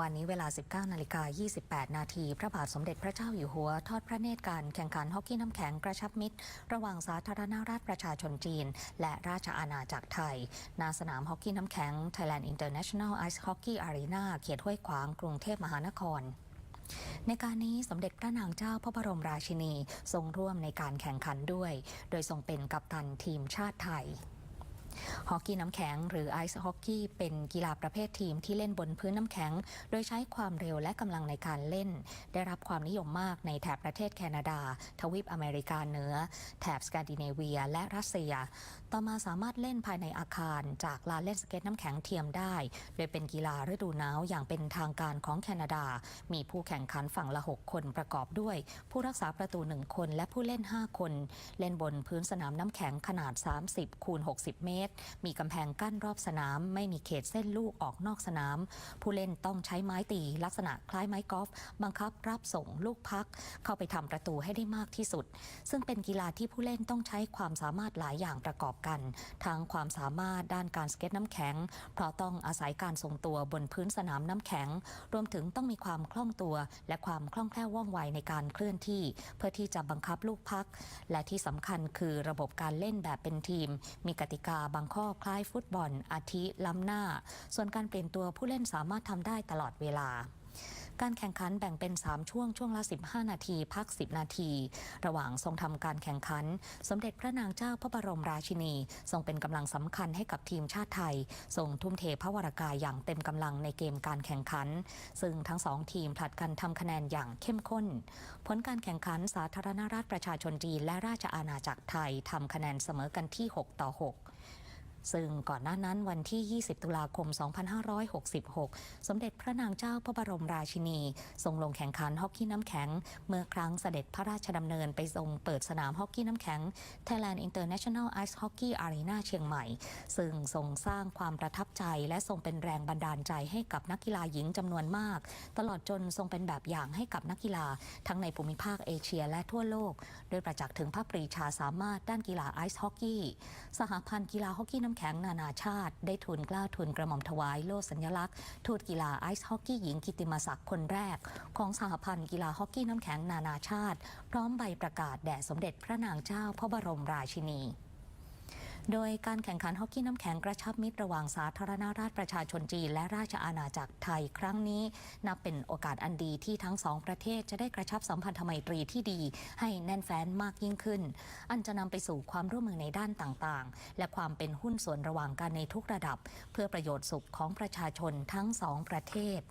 วันนี้เวลา 19นาฬิกา28 นาทีพระบาทสมเด็จพระเจ้าอยู่หัว ทอดพระเนตรการแข่งขันฮอกกี้น้ำแข็งกระชับมิตร ระหว่างสาธารณรัฐประชาชนจีน และราชอาณาจักรไทยณสนามฮอกกี้น้ำแข็ง Thailand International Ice Hockey Arena เขตห้วยขวางกรุงเทพมหานครในการนี้สมเด็จพระนางเจ้าพระบรมราชินีทรงร่วมในการแข่งขันด้วย โดยทรงเป็นกัปตันทีมชาติไทย ฮอกกี้น้ำแข็งหรือไอซ์ฮอกกี้เป็นกีฬาประเภททีมที่เล่นบนพื้นน้ำแข็ง โดยใช้ความเร็วและกำลังในการเล่น ได้รับความนิยมมากในแถบประเทศแคนาดา ทวีปอเมริกาเหนือ แถบสแกนดิเนเวีย และรัสเซีย ต่อมาสามารถเล่นภายในอาคารจากลานเล่นสเก็ตน้ำแข็งเทียมได้ โดยเป็นกีฬาฤดูหนาวอย่างเป็นทางการของแคนาดา มีผู้แข่งขันฝั่งละ 6 คนประกอบด้วย ผู้รักษาประตู 1 คน และผู้เล่น 5 คน เล่นบนพื้นสนามน้ำแข็งขนาด 30คูณ60 เมตรมีกำแพงกั้นรอบสนาม ไม่มีเขตเส้นลูกออกนอกสนาม ผู้เล่นต้องใช้ไม้ตีลักษณะคล้ายไม้กอล์ฟบังคับรับส่งลูกพัก เข้าไปทำประตูให้ได้มากที่สุด ซึ่งเป็นกีฬาที่ผู้เล่นต้องใช้ความสามารถหลายอย่างประกอบกัน ทั้งความสามารถด้านการสเก็ตน้ำแข็ง เพราะต้องอาศัยการทรงตัวบนพื้นสนามน้ำแข็ง รวมถึงต้องมีความคล่องตัว และความคล่องแคล่วว่องไวในการเคลื่อนที่ เพื่อที่จะบังคับลูกพัก และที่สำคัญคือระบบการเล่นแบบเป็นทีม มีกติกาบางข้อคล้ายฟุตบอล อาทิล้ำหน้า ส่วนการเปลี่ยนตัวผู้เล่นสามารถทำได้ตลอดเวลาการแข่งขันแบ่งเป็น 3 ช่วง ช่วงละ 15 นาที พัก 10 นาที ระหว่างทรงทำการแข่งขัน สมเด็จพระนางเจ้าพระบรมราชินี ทรงเป็นกำลังสำคัญให้กับทีมชาติไทย ทรงทุ่มเทพระวรากายอย่างเต็มกำลังในเกมการแข่งขัน ซึ่งทั้งสองทีมผลัดกันทำคะแนนอย่างเข้มข้น ผลการแข่งขันสาธารณรัฐประชาชนจีนและราชอาณาจักรไทยทำคะแนนเสมอกันที่ 6 ต่อ 6 ซึ่งก่อนหน้านั้นวันที่ 20 ตุลาคม 2566 สมเด็จพระนางเจ้าพระบรมราชินี ทรงลงแข่งขันฮอกกี้น้ำแข็ง เมื่อครั้งเสด็จพระราชดำเนินไปทรงเปิดสนามฮอกกี้น้ำแข็ง Thailand International Ice Hockey Arena เชียงใหม่ ซึ่งทรงสร้างความประทับใจ และทรงเป็นแรงบันดาลใจให้กับนักกีฬาหญิงจำนวนมาก ตลอดจนทรงเป็นแบบอย่างให้กับนักกีฬา ทั้งในภูมิภาคเอเชียและทั่วโลก โดยประจักษ์ถึงพระปรีชาสามารถด้านกีฬาไอซ์ฮอกกี้สหพันธ์กีฬาฮอกกี้น้ำแข็งนานาชาติ ได้ทุนกล้าทุนกระหม่อมถวายโล่สัญลักษณ์ทูตกีฬาไอซ์ฮอกกี้หญิงกิตติมศักดิ์คนแรก ของสหพันธ์กีฬาฮอกกี้น้ำแข็งนานาชาติ พร้อมใบประกาศแด่สมเด็จพระนางเจ้าพระบรมราชินี โดยการแข่งขันฮอกกี้น้ำแข็งกระชับมิตรระหว่างสาธารณรัฐประชาชนจีน และราชอาณาจักรไทยครั้งนี้ นับเป็นโอกาสอันดีที่ทั้งสองประเทศจะได้กระชับสัมพันธไมตรีที่ดี ให้แน่นแฟ้นมากยิ่งขึ้น อันจะนำไปสู่ความร่วมมือในด้านต่างๆ และความเป็นหุ้นส่วนระหว่างกันในทุกระดับ เพื่อประโยชน์สุขของประชาชนทั้งสองประเทศ